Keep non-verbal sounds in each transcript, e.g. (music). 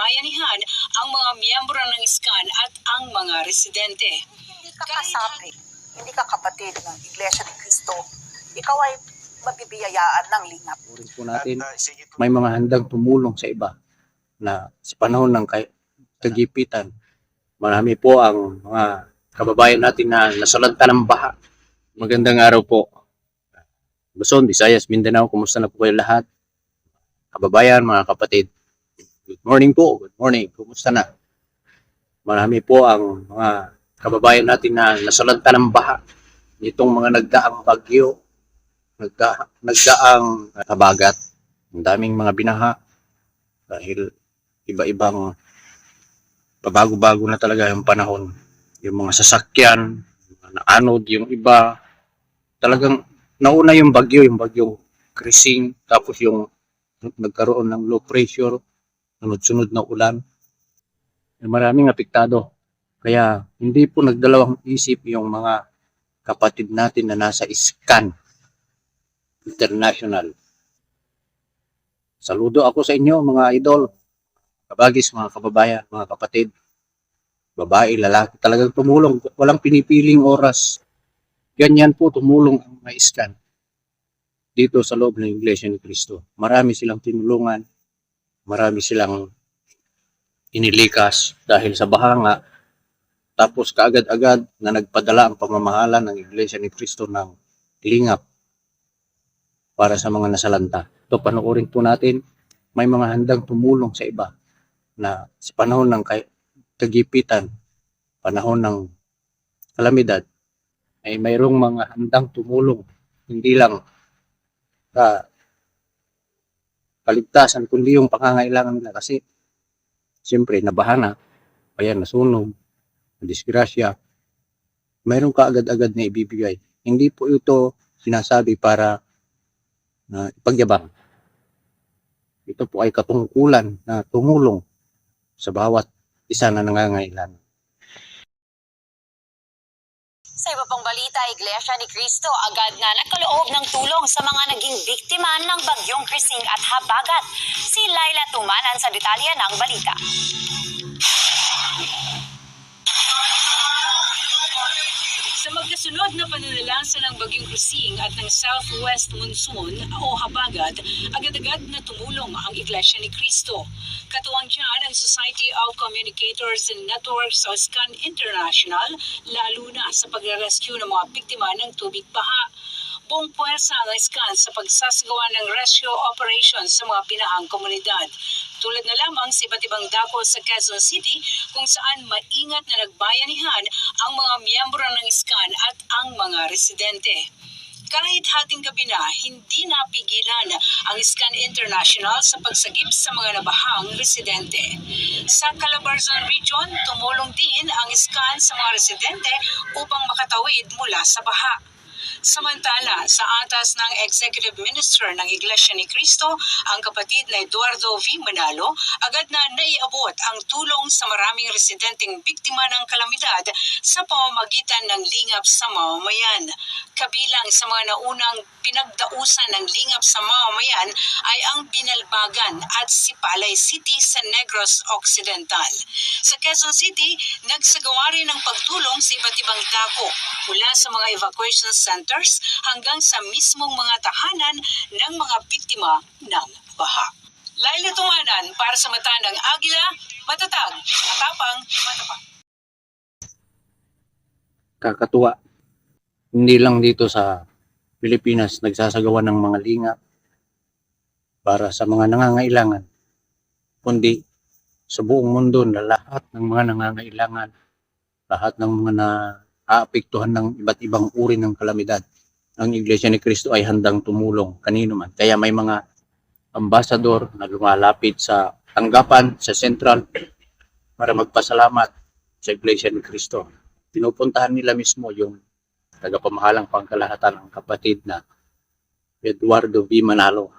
nagbayanihan ang mga miyembro ng SCAN at ang mga residente. hindi ka kasapi, hindi ka kapatid ng Iglesia ni Cristo, ikaw ay mabibiyayaan ng lingap. Urin po natin, may mga handang tumulong sa iba na sa panahon ng kagipitan, marami po ang mga kababayan natin na nasalanta ng baha. Magandang araw po. Luzon, Visayas, Mindanao, kumusta na po kayo lahat? Kababayan, mga kapatid. Good morning po, good morning. Kumusta na? Marami po ang mga kababayan natin na nasalanta ng baha. Itong mga nagdaang bagyo, nagda, nagdaang habagat. Ang daming mga binaha dahil iba-ibang pabago-bago na talaga yung panahon. Yung mga sasakyan, mga naanod, yung iba, talagang nauna yung bagyo, yung bagyong krising, tapos yung nagkaroon ng low pressure, sunod-sunod na ulan. Maraming apektado. Kaya hindi po nagdalawang isip yung mga kapatid natin na nasa scan international. Saludo ako sa inyo mga idol, kabagis, mga kababayan, mga kapatid, babae, lalaki, talagang tumulong, walang pinipiling oras. Ganyan po tumulong ang mga iskan dito sa loob ng Iglesia ni Cristo. Marami silang tinulungan, marami silang inilikas dahil sa bahanga, tapos kaagad-agad na nagpadala ang pamamahala ng Iglesia ni Cristo ng lingap para sa mga nasalanta. Ito panoorin po natin, may mga handang tumulong sa iba na sa panahon ng kagipitan, panahon ng kalamidad, ay mayroong mga handang tumulong, hindi lang sa kaligtasan, kundi yung pangangailangan nila. Kasi, siyempre, nabaha na, kaya nasunog, disgrasya, mayroong kaagad-agad na ibibigay. Hindi po ito sinasabi para na ipagyabang. Ito po ay katungkulan na tumulong sa bawat isa na nangangailangan. Sa iba pang balita, Iglesia ni Cristo agad na nagkaloob ng tulong sa mga naging biktima ng bagyong Krising at Habagat. Si Laila Tumanan sa detalye ng balita. Sa magkasunod na pananalasa ng Bagyong Kusing at ng Southwest Monsoon o Habagat, agad-agad na tumulong ang Iglesia ni Cristo. Katuwang dyan ang Society of Communicators and Networks o SCAN International, lalo na sa pagre-rescue ng mga biktima ng tubig baha. Buong puwersa ang SCAN sa pagsasagawa ng rescue operations sa mga pinahang komunidad. Tulad na lamang sa iba't ibang dako sa Quezon City kung saan maingat na nagbayanihan ang mga miyembro ng SCAN at ang mga residente. Kahit hating gabi na, hindi napigilan ang SCAN International sa pagsagip sa mga nabahang residente. Sa Calabarzon Region, tumulong din ang SCAN sa mga residente upang makatawid mula sa baha. Samantala, sa atas ng Executive Minister ng Iglesia ni Cristo, ang kapatid na Eduardo V. Manalo, agad na naiabot ang tulong sa maraming residenteng biktima ng kalamidad sa pamamagitan ng lingap sa mamamayan. Kabilang sa mga naunang pinagdausan ng lingap sa mamamayan ay ang Binalbagan at Sipalay City sa Negros Occidental. Sa Quezon City, nagsagawa rin ng pagtulong sa iba't ibang dako mula sa mga evacuation centers hanggang sa mismong mga tahanan ng mga biktima ng baha. Laila Tumanan para sa mata ng Agila, matatag, matapang, matapat. Kakatuwa. Hindi lang dito sa Pilipinas nagsasagawa ng mga lingap para sa mga nangangailangan, kundi sa buong mundo na lahat ng mga nangangailangan, lahat ng mga naaapektuhan ng iba't ibang uri ng kalamidad, ang Iglesia ni Cristo ay handang tumulong kanino man. Kaya may mga ambasador na lumalapit sa tanggapan, sa central, para magpasalamat sa Iglesia ni Cristo. Pinupuntahan nila mismo yung tagapamahalang pangkalahatan ng kapatid na Eduardo V. Manalo.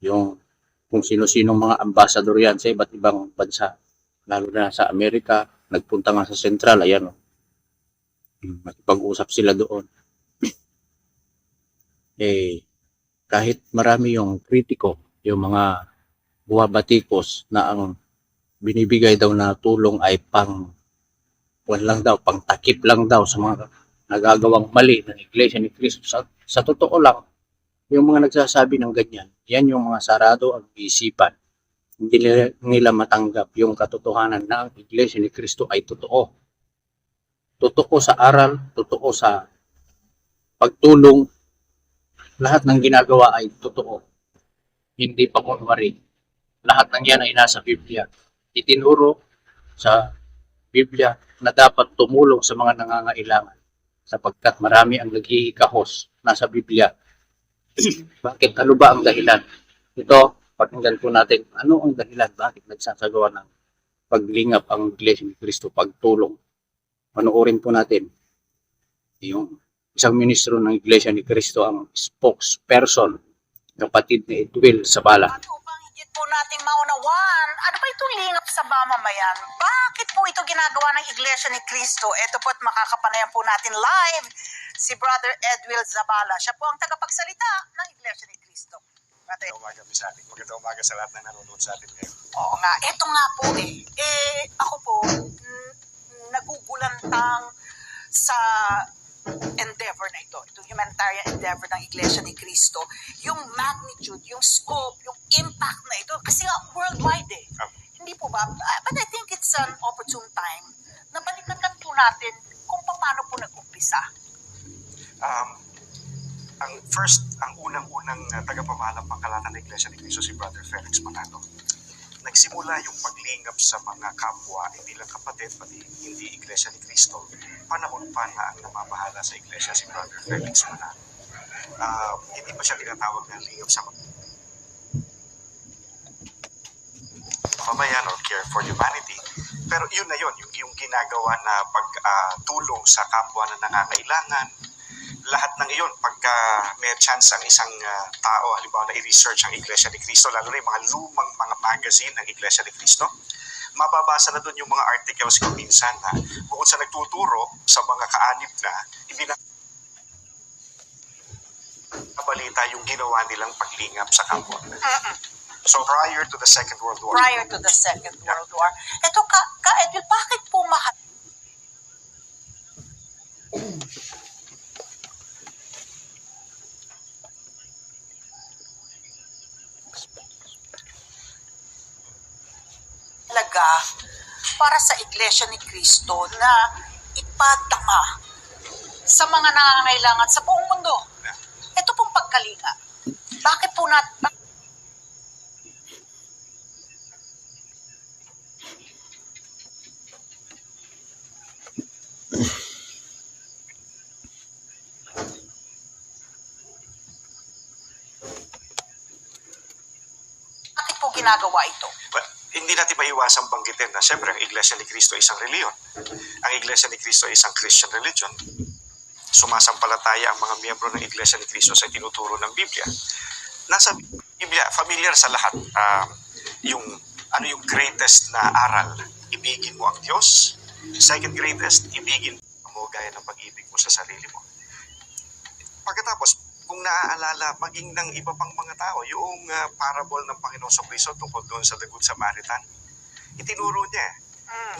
Yung kung sino-sinong mga ambasador yan sa iba't ibang bansa. Lalo na sa Amerika, nagpunta nga sa Central, ayan o. Makipag-usap sila doon. (laughs) eh, kahit marami yung kritiko, yung mga buwabatikos na ang binibigay daw na tulong ay pang wan lang daw, pang takip lang daw sa mga nagagawang mali ng Iglesia ni Cristo. Sa, sa totoo lang, yung mga nagsasabi ng ganyan, yan yung mga sarado ang isipan. Hindi nila, nila matanggap yung katotohanan na ang Iglesia ni Cristo ay totoo. Totoo sa aral, totoo sa pagtulong, lahat ng ginagawa ay totoo. Hindi pa kunwari. Lahat ng yan ay nasa Biblia. Itinuro sa Biblia na dapat tumulong sa mga nangangailangan sapagkat marami ang naghihikahos nasa Biblia. (clears throat) Bakit? Ano ba ang dahilan? Ito, pakinggan po natin, ano ang dahilan? Bakit nagsasagawa ng paglingap ang Iglesia ni Cristo, pagtulong? Panoorin po natin yung isang ministro ng Iglesia ni Cristo, ang spokesperson, kapatid ni Edwil Sabala. Upang higit po nating maunawaan, ano ba itong lingap sa mamamayan? Bakit po ito ginagawa ng Iglesia ni Cristo? Ito po at makakapanayan po natin live si Brother Edwil Zabala. Siya po ang tagapagsalita ng Iglesia ni Cristo. Brother, Magandang umaga, Miss Anik. Magandang umaga sa lahat na nanonood sa atin ngayon. Oo nga, ito nga po eh. Eh, ako po, nagugulantang sa endeavor na ito, itong humanitarian endeavor ng Iglesia ni Cristo, yung magnitude, yung scope, yung impact na ito, kasi nga worldwide eh. Um, Hindi po ba? Ah, But I think it's an opportune time na balikan po natin kung paano po nag-umpisa. um, ang first, ang unang-unang uh, tagapamahalang pangkalatan ng Iglesia ni Cristo si Brother Felix Manalo. Nagsimula yung paglingap sa mga kapwa, hindi lang kapatid, pati hindi Iglesia ni Cristo. Panahon pa na ang namamahala sa Iglesia si Brother Felix Manalo. Uh, hindi pa siya tinatawag ng lingap sa pamayan or care for humanity. Pero yun na yun, yung, yung ginagawa na pagtulong sa kapwa na nangangailangan, lahat ng iyon, pagka may chance ang isang ah, tao, halimbawa na i-research ang Iglesia ni Cristo, lalo na yung mga lumang magazine ng Iglesia ni Cristo, mababasa na doon yung mga articles ko minsan na bukod sa nagtuturo sa mga kaanib na, ibina balita yung ginawa nilang paglingap sa kapwa. So prior to the Second World War, Prior to the Second World War. Ito, ka, ka Edwin, bakit po mahal? talaga para sa Iglesia ni Cristo na ipadama sa mga nangangailangan sa buong mundo. Ito pong pagkalinga. Bakit po nat bakit po ginagawa ito? Hindi natin maiwasang banggitin na siyempre ang Iglesia ni Cristo ay isang reliyon. Ang Iglesia ni Cristo ay isang Christian religion. Sumasampalataya ang mga miyembro ng Iglesia ni Cristo sa tinuturo ng Biblia. Nasa Biblia, familiar sa lahat ah, yung ano yung greatest na aral. Ibigin mo ang Diyos. Second greatest, ibigin mo gaya ng pag-ibig mo sa sarili mo. Pagkatapos, kung naaalala, maging ng iba pang mga tao, yung ah, parable ng Panginoon sa Kristo tungkol doon sa The Good Samaritan, itinuro niya eh,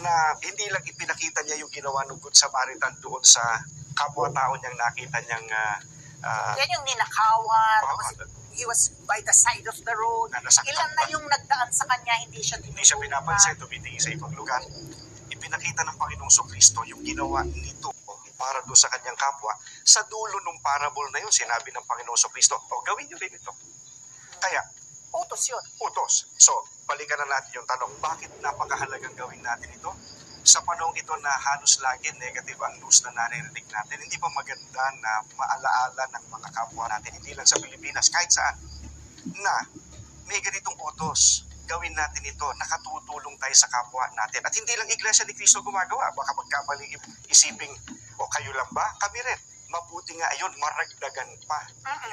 na hindi lang ipinakita niya yung ginawa ng Good Samaritan doon sa kapwa-tao niyang nakita niyang ah, ah, Yan yung ninakawan, Oo, tapos he was by the side of the road. na Ilan na yung nagdaan sa kanya, hindi siya hindi siya pinapansin, tumitingin sa ibang lugar. Ipinakita ng Panginoong So Kristo yung ginawa nito para doon sa kanyang kapwa. Sa dulo ng parable na yun, sinabi ng Panginoong So Kristo, o gawin niyo rin ito. Kaya, Utos yun. utos. So, balikan na natin yung tanong, bakit napakahalagang gawin natin ito? Sa panahon ito na halos lagi negative ang news na naririnig natin, hindi ba maganda na maalaala ng mga kapwa natin, hindi lang sa Pilipinas, kahit saan, na may ganitong utos. Gawin natin ito, nakatutulong tayo sa kapwa natin. At hindi lang Iglesia ni Cristo gumagawa. Baka magkamaling isiping, o kayo lang ba? Kami rin. Mabuti nga ayon, maragdagan pa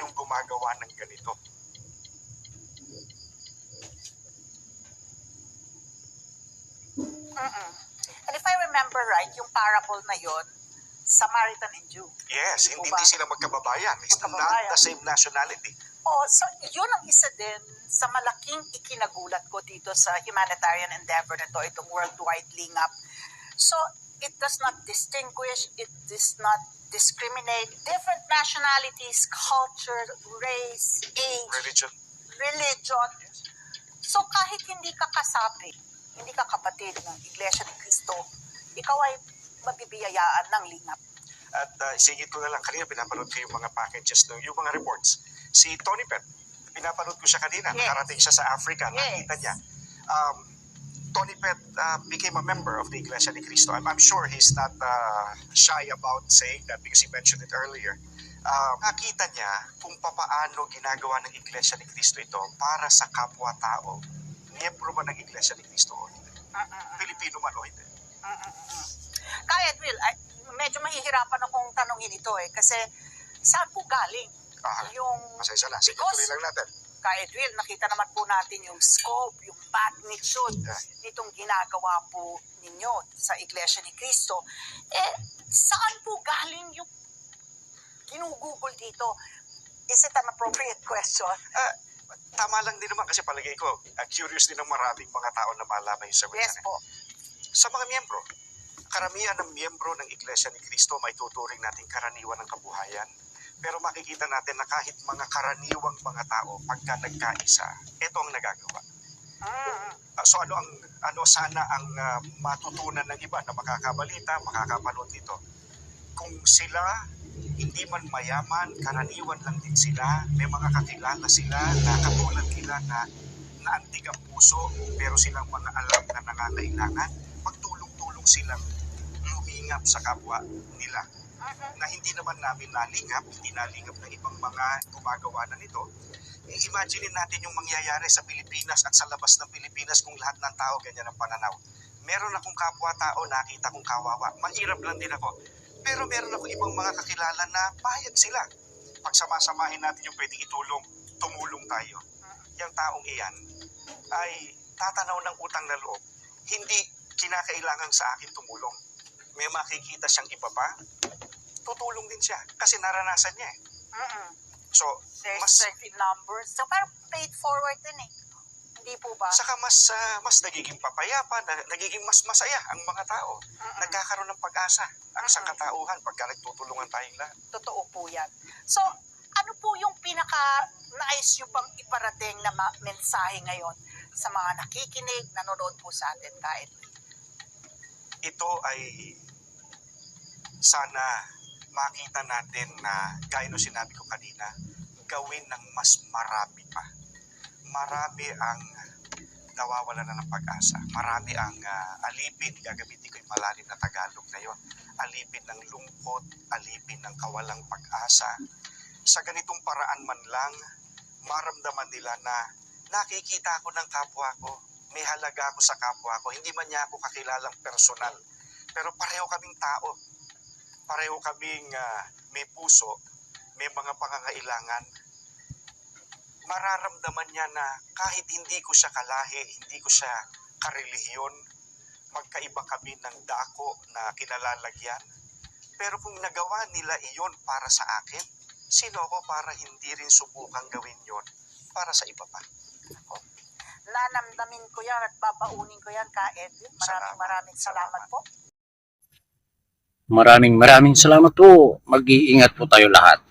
yung gumagawa ng ganito. Mm-mm. And if I remember right, yung parable na yon Samaritan and Jew. Yes, Hindi hindi, sila magkababayan. It's not Magkababayan. the same nationality. Oh, so yun ang isa din sa malaking ikinagulat ko dito sa humanitarian endeavor na to, itong worldwide lingap. So, it does not distinguish, it does not discriminate different nationalities, culture, race, age, Religion. religion. So, kahit hindi ka kasapi, hindi ka kapatid ng Iglesia ni Cristo, ikaw ay mabibiyayaan ng lingap. At uh, singit ko na lang, kanina pinapanood ko yung mga packages, ng yung mga reports. Si Tony Pet, pinapanood ko siya kanina, Yes. nakarating siya sa Africa, Yes. nakita niya. Um, Tony Pet uh, became a member of the Iglesia ni Cristo. I'm, I'm sure he's not uh, shy about saying that because he mentioned it earlier. Uh, nakita niya kung papaano ginagawa ng Iglesia ni Cristo ito para sa kapwa-tao. Miyembro ba ng Iglesia ni Cristo o hindi? Pilipino man o hindi? Kaya, Will, ay, medyo mahihirapan akong tanongin ito eh. Kasi, saan po galing Ah, yung... Masaya lang. Sige, tuloy lang natin. Kaya, Will, nakita naman po natin yung scope, yung magnitude Yeah. nitong ginagawa po ninyo sa Iglesia ni Cristo. Eh, saan po galing yung ginugugol dito? Is it an appropriate question? Ah, tama lang din naman kasi palagay ko, ah, curious din ng maraming mga tao na malaman yung sagot Yes eh. po. Sa mga miyembro, karamihan ng miyembro ng Iglesia ni Cristo may tuturing nating karaniwan ng kabuhayan. Pero makikita natin na kahit mga karaniwang mga tao, pagka nagkaisa, ito ang nagagawa. Ah, so ano ang ano sana ang ah, matutunan ng iba na makakabalita, makakapanood nito. Kung sila hindi man mayaman, karaniwan lang din sila, may mga kakilala sila na katulad nila na naantig ang puso pero silang mga alam na nangangailangan, magtulong-tulong silang lumingap sa kapwa nila na hindi naman namin nalingap, hindi nalingap ng ibang mga gumagawa na nito, imagine natin yung mangyayari sa Pilipinas at sa labas ng Pilipinas kung lahat ng tao ganyan ang pananaw. Meron akong kapwa-tao, nakita kong kawawa. Mahirap lang din ako. Pero meron ako ibang mga kakilala na payag sila. Pagsamasamahin natin yung pwedeng itulong, tumulong tayo. Yung taong iyan ay tatanaw ng utang na loob. Hindi kinakailangan sa akin tumulong. May makikita siyang iba pa, tutulong din siya. Kasi naranasan niya eh. Mm-mm. So, There's mas certain numbers. So, parang paid forward din eh. Hindi po ba? saka mas ah, mas nagiging papayapa, na, nagiging mas masaya ang mga tao. Mm-mm. Nagkakaroon ng pag-asa ang isang katauhan pagka nagtutulungan tayong lahat. Totoo po yan. So, ano po yung pinaka nais nyo bang iparating na mensahe ngayon sa mga nakikinig, nanonood po sa atin kahit Ito ay sana makita natin na gaya no sinabi ko kanina, gawin ng mas marami pa. Marami ang nawawala na ng pag-asa. Marami ang ah, alipin, gagamitin ko yung malalim na Tagalog na yon. Alipin ng lungkot, alipin ng kawalang pag-asa. Sa ganitong paraan man lang, maramdaman nila na nakikita ko ng kapwa ko, may halaga ako sa kapwa ko, hindi man niya ako kakilalang personal. Pero pareho kaming tao. Pareho kaming ah, may puso, may mga pangangailangan. Mararamdaman niya na kahit hindi ko siya kalahi, hindi ko siya karelihiyon, magkaiba kami ng dako na kinalalagyan. Pero kung nagawa nila iyon para sa akin, sino ako para hindi rin subukang gawin yon para sa iba pa? nanamdamin ko yan at babaunin ko yan ka Edwin. Maraming Salamat. maraming salamat po. Maraming maraming salamat po. Mag-iingat po tayo lahat.